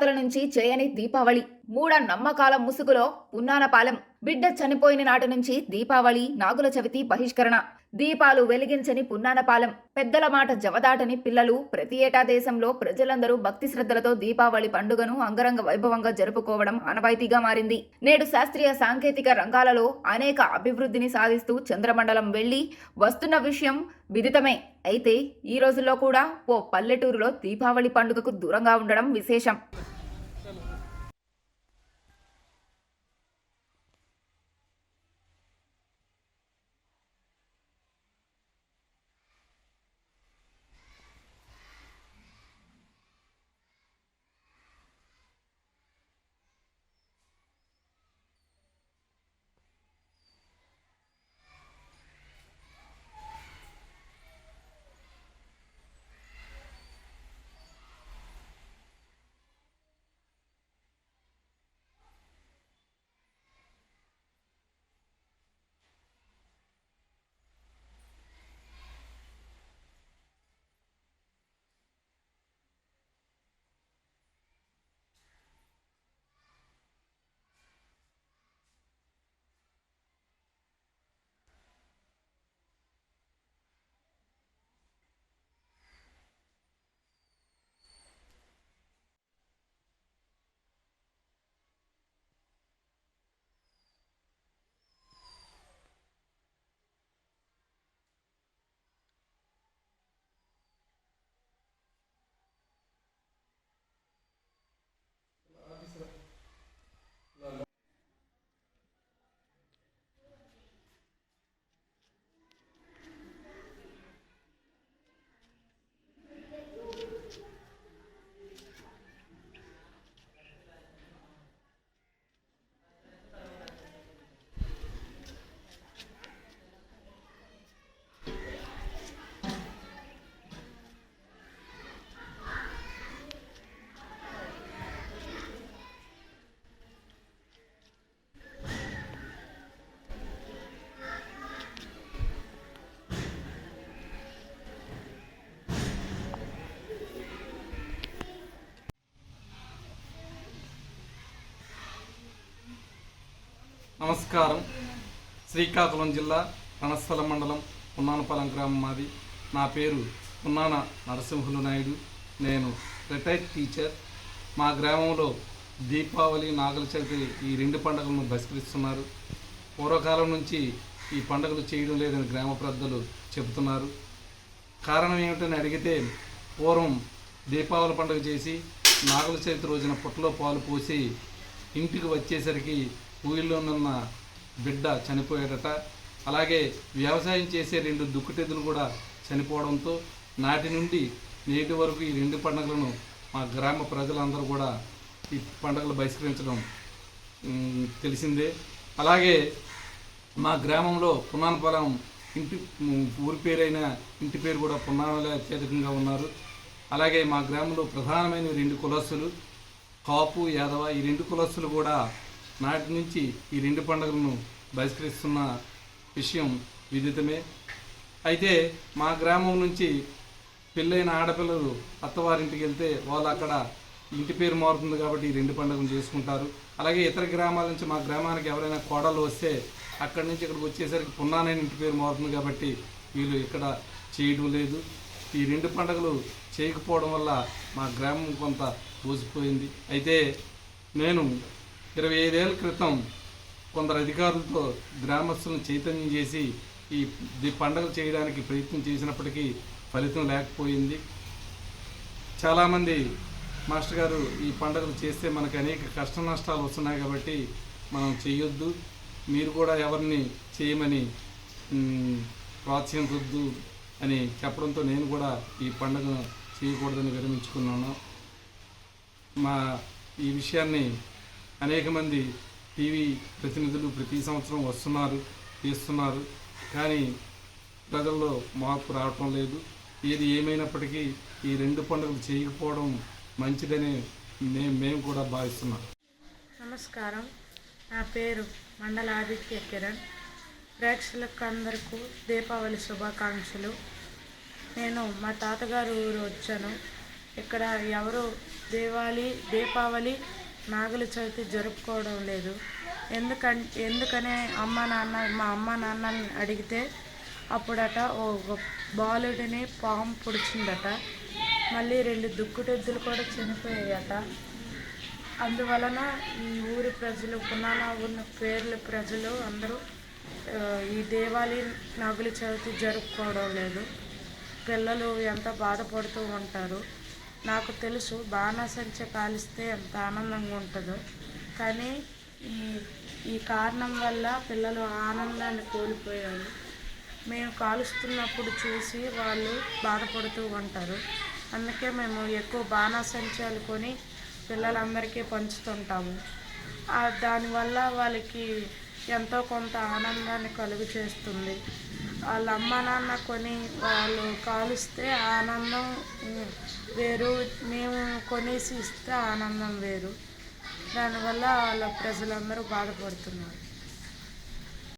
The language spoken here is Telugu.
తాత నుంచి చేయని దీపావళి. మూఢ నమ్మకాల ముసుగులో పున్నానపాలెం. బిడ్డ చనిపోయిన నాటి నుంచి దీపావళి నాగుల చవితి బహిష్కరణ. దీపాలు వెలిగించని పున్నానపాలెం. పెద్దల మాట జవదాటని పిల్లలు. ప్రతి ఏటా దేశంలో ప్రజలందరూ భక్తి శ్రద్ధలతో దీపావళి పండుగను అంగరంగ వైభవంగా జరుపుకోవడం ఆనవాయితీగా మారింది. నేడు శాస్త్రీయ సాంకేతిక రంగాలలో అనేక అభివృద్ధిని సాధిస్తూ చంద్రమండలం వెళ్ళి వస్తున్న విషయం విదితమే. అయితే ఈ రోజుల్లో కూడా ఓ పల్లెటూరులో దీపావళి పండుగకు దూరంగా ఉండడం విశేషం. నమస్కారం. శ్రీకాకుళం జిల్లా రణస్థల మండలం పున్నానపాలెం గ్రామం మాది. నా పేరు పున్నాన నరసింహులు నాయుడు. నేను రిటైర్డ్ టీచర్. మా గ్రామంలో దీపావళి నాగల చవితి ఈ రెండు పండుగలను బహిష్కరిస్తున్నారు. పూర్వకాలం నుంచి ఈ పండుగలు చేయడం లేదని గ్రామ పెద్దలు చెబుతున్నారు. కారణం ఏమిటని అడిగితే పూర్వం దీపావళి పండుగ చేసి నాగల చవితి రోజున పుట్టలో పాలు పోసి ఇంటికి వచ్చేసరికి ఊళ్ళోనున్న బిడ్డ చనిపోయాడట. అలాగే వ్యవసాయం చేసే రెండు దుక్కుటెదులు కూడా చనిపోవడంతో నాటి నుండి నేటి వరకు ఈ రెండు పండుగలను మా గ్రామ ప్రజలందరూ కూడా ఈ పండుగలు బహిష్కరించడం తెలిసిందే. అలాగే మా గ్రామంలో పున్నానపాలెం ఇంటి ఊరి పేరైన ఇంటి పేరు కూడా పున్నానలే అత్యధికంగా ఉన్నారు. అలాగే మా గ్రామంలో ప్రధానమైన రెండు కులస్సులు కాపు యాదవ ఈ రెండు కులస్సులు కూడా నాటి నుంచి ఈ రెండు పండుగలను బహిష్కరిస్తున్న విషయం విదితమే. అయితే మా గ్రామం నుంచి పెళ్ళైన ఆడపిల్లలు అత్తవారింటికి వెళ్తే వాళ్ళు అక్కడ ఇంటి పేరు మారుతుంది కాబట్టి ఈ రెండు పండుగలు చేసుకుంటారు. అలాగే ఇతర గ్రామాల నుంచి మా గ్రామానికి ఎవరైనా కోడలు వస్తే అక్కడి నుంచి ఇక్కడికి వచ్చేసరికి పున్నానైన ఇంటి పేరు మారుతుంది కాబట్టి వీళ్ళు ఇక్కడ చేయడం లేదు. ఈ రెండు పండుగలు చేయకపోవడం వల్ల మా గ్రామం కొంత బోసిపోయింది. అయితే నేను ఇరవై ఐదేళ్ళ క్రితం కొందరు అధికారులతో గ్రామస్తులను చైతన్యం చేసి ఈ పండుగలు చేయడానికి ప్రయత్నం చేసినప్పటికీ ఫలితం లేకపోయింది. చాలామంది మాస్టర్ గారు ఈ పండుగలు చేస్తే మనకు అనేక కష్ట నష్టాలు వస్తున్నాయి కాబట్టి మనం చేయొద్దు మీరు కూడా ఎవరిని చేయమని ప్రోత్సహించొద్దు అని చెప్పడంతో నేను కూడా ఈ పండుగను చేయకూడదని విరమించుకున్నాను. మా ఈ విషయాన్ని అనేక మంది టీవీ ప్రతినిధులు ప్రతి సంవత్సరం వస్తున్నారు తీస్తున్నారు. కానీ ప్రజల్లో మార్పు రావటం లేదు. ఏది ఏమైనప్పటికీ ఈ రెండు పండుగలు చేయకపోవడం మంచిదని మేము మేము కూడా భావిస్తున్నాం. నమస్కారం. నా పేరు మండల ఆదిత్య కిరణ్. ప్రేక్షకులకు అందరికీ దీపావళి శుభాకాంక్షలు. నేను మా తాతగారు ఊరు వచ్చాను. ఇక్కడ ఎవరు దేవాలి దీపావళి నాగుల చవితి జరుపుకోవడం లేదు. ఎందుకం ఎందుకనే అమ్మ నాన్న మా అమ్మ నాన్నని అడిగితే అప్పుడట ఓ బాలుడిని పాము పొడిచిందట. మళ్ళీ రెండు దుక్కుటెద్దులు కూడా చనిపోయాయట. అందువలన ఈ ఊరి ప్రజలు పునానా ఉన్న పేర్ల ప్రజలు అందరూ ఈ దేవాలి నాగుల చవితి జరుపుకోవడం లేదు. పిల్లలు ఎంత బాధపడుతూ ఉంటారు. నాకు తెలుసు బాణసంచ కాలిస్తే ఎంత ఆనందంగా ఉంటుందో. కానీ ఈ ఈ కారణం వల్ల పిల్లలు ఆనందాన్ని కోల్పోయారు. మేము కాలుస్తున్నప్పుడు చూసి వాళ్ళు బాధపడుతూ ఉంటారు. అందుకే మేము ఎక్కువ బాణాసంచాలు కొని పిల్లలందరికీ పంచుతుంటాము. దానివల్ల వాళ్ళకి ఎంతో కొంత ఆనందాన్ని కలుగు చేస్తుంది. వాళ్ళ అమ్మ నాన్న కొని వాళ్ళు కాలుస్తే ఆనందం వేరు. మేము కొనేసి ఇస్తే ఆనందం వేరు. దానివల్ల వాళ్ళ ప్రజలందరూ బాధపడుతున్నారు.